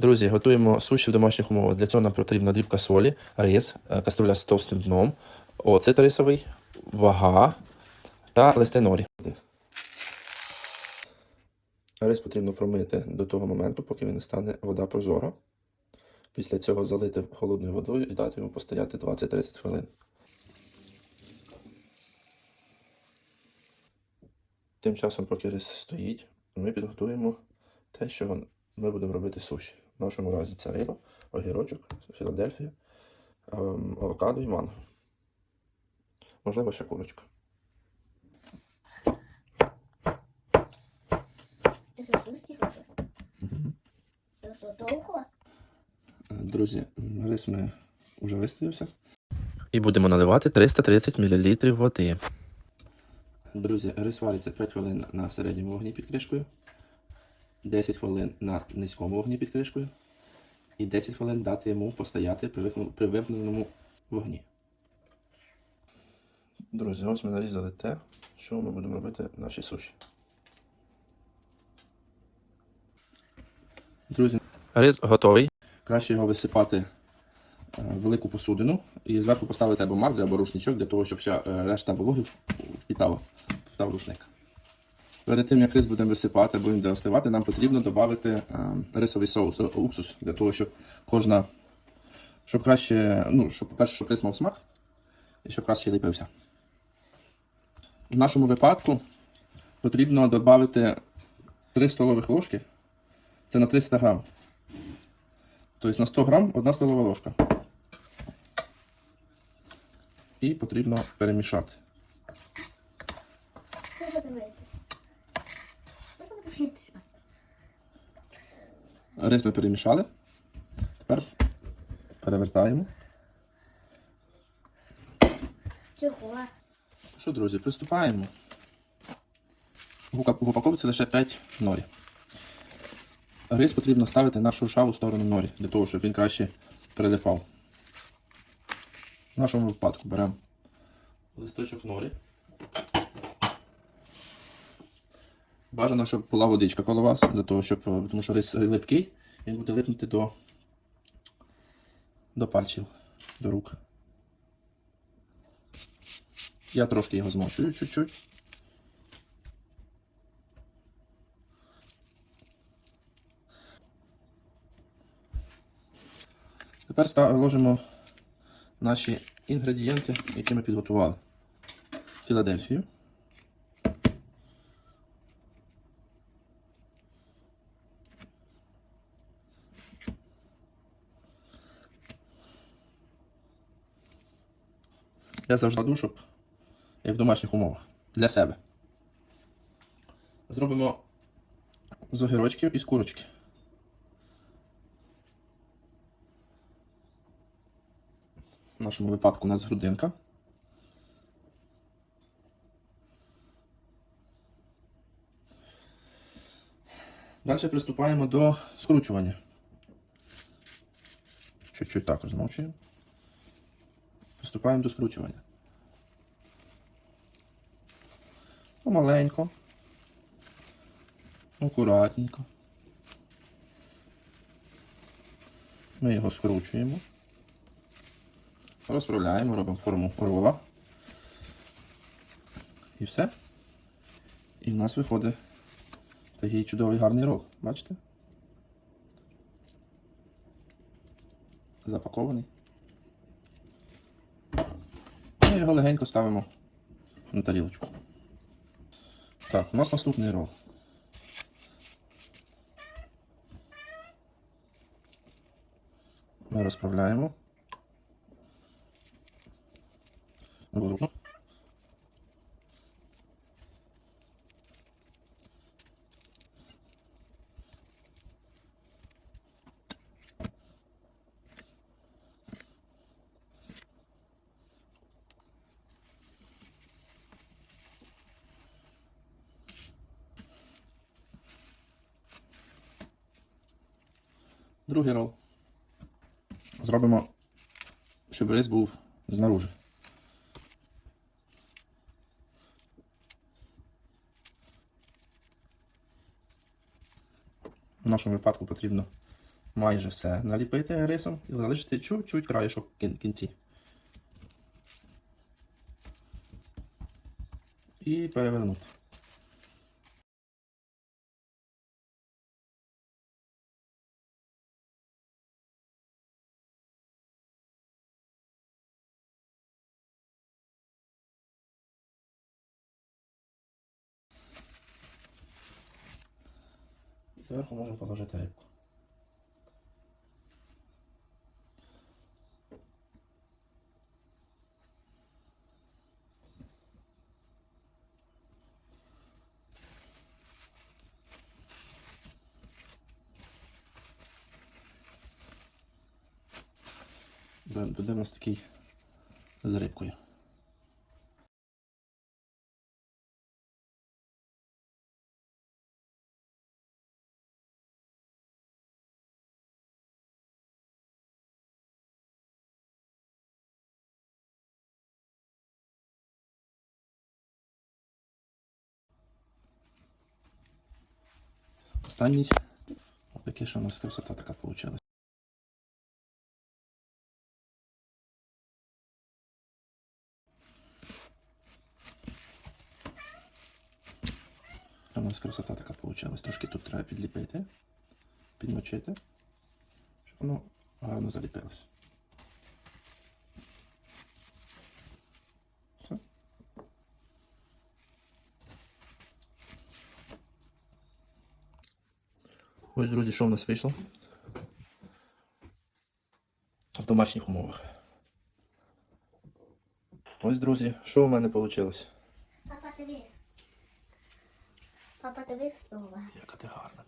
Друзі, готуємо суші в домашніх умовах. Для цього нам потрібна дрібка солі, рис, е, каструля з товстим дном, оцет рисовий, вага та листи норі. Рис потрібно промити до того моменту, поки він не стане вода прозора. Після цього залити холодною водою і дати йому постояти 20-30 хвилин. Тим часом, поки рис стоїть, ми підготуємо те, що ми будемо робити суші. В нашому разі це риба, огірочок, Філадельфія, ем, авокадо і манго. Можливо, ще курочка. Довго? Друзі, рис ми вже вистоявся. І будемо наливати 330 мл води. Друзі, рис вариться 5 хвилин на середньому вогні під кришкою, 10 хвилин на низькому вогні під кришкою і 10 хвилин дати йому постояти при, вимкненому вогні. Друзі, ось ми нарізали те, що ми будемо робити в нашій суші. Друзі, рис готовий. Краще його висипати е, в велику посудину і зверху поставити або марди, або рушничок для того, щоб вся е, решта вологи впітала, впітав рушник. Перед тим, як рис будемо висипати або він буде нам потрібно додати е, рисовий соус, е, уксус, для того, щоб кожна, щоб краще, ну, щоб, по-перше, щоб рис мав смак і щоб краще ліпився. В нашому випадку потрібно додати 3 столових ложки, це на 300 грам. Тобто на 100 грам 1 столова ложка. І потрібно перемішати. Треба дивитися. Треба дивитися. Рис ми перемішали. Тепер перевертаємо. Чого? Що, друзі, приступаємо. В упаковці лише 5 норі. Рис потрібно ставити на шуршаву сторону норі, для того, щоб він краще прилипав. В нашому випадку беремо листочок норі. Бажано, щоб була водичка коло вас, за того, щоб, е, тому що рис липкий, він буде липнути до, до пальців, до рук. Я трошки його змочую чуть-чуть. Тепер ложимо наші інгредієнти, які ми підготували. Філадельфію. Я завжди кладу, щоб як в домашніх умовах. Для себе. Зробимо з огірочків і з курочки. В нашому випадку у нас грудинка. Далі приступаємо до скручування. Чуть-чуть також змовчуємо. Приступаємо до скручування. Помаленько. Акуратненько. Ми його скручуємо. Розправляємо, робимо форму рола. І все. І в нас виходить такий чудовий гарний рол. Бачите? Запакований. Ми його легенько ставимо на тарілочку. Так, у нас наступний рол. Ми розправляємо. Зручно. Другий рол. Зробимо, щоб рис був знаружи. В нашому випадку потрібно майже все наліпити рисом і залишити чуть-чуть краєшок в кін- кінці. І перевернути. Зверху можемо положити рибку. Буде у такий з рибкою. Останній. Отакий, що у нас красота така вийшла. У нас красота така вийшла. Трошки тут треба підліпити, підмочити, щоб воно гарно заліпилось. Все. Ось, друзі, що в нас вийшло? В домашніх умовах. Ось, друзі, що у мене вийшло? Папа, дивись. Папа, дивись, Лова. Яка ти гарна.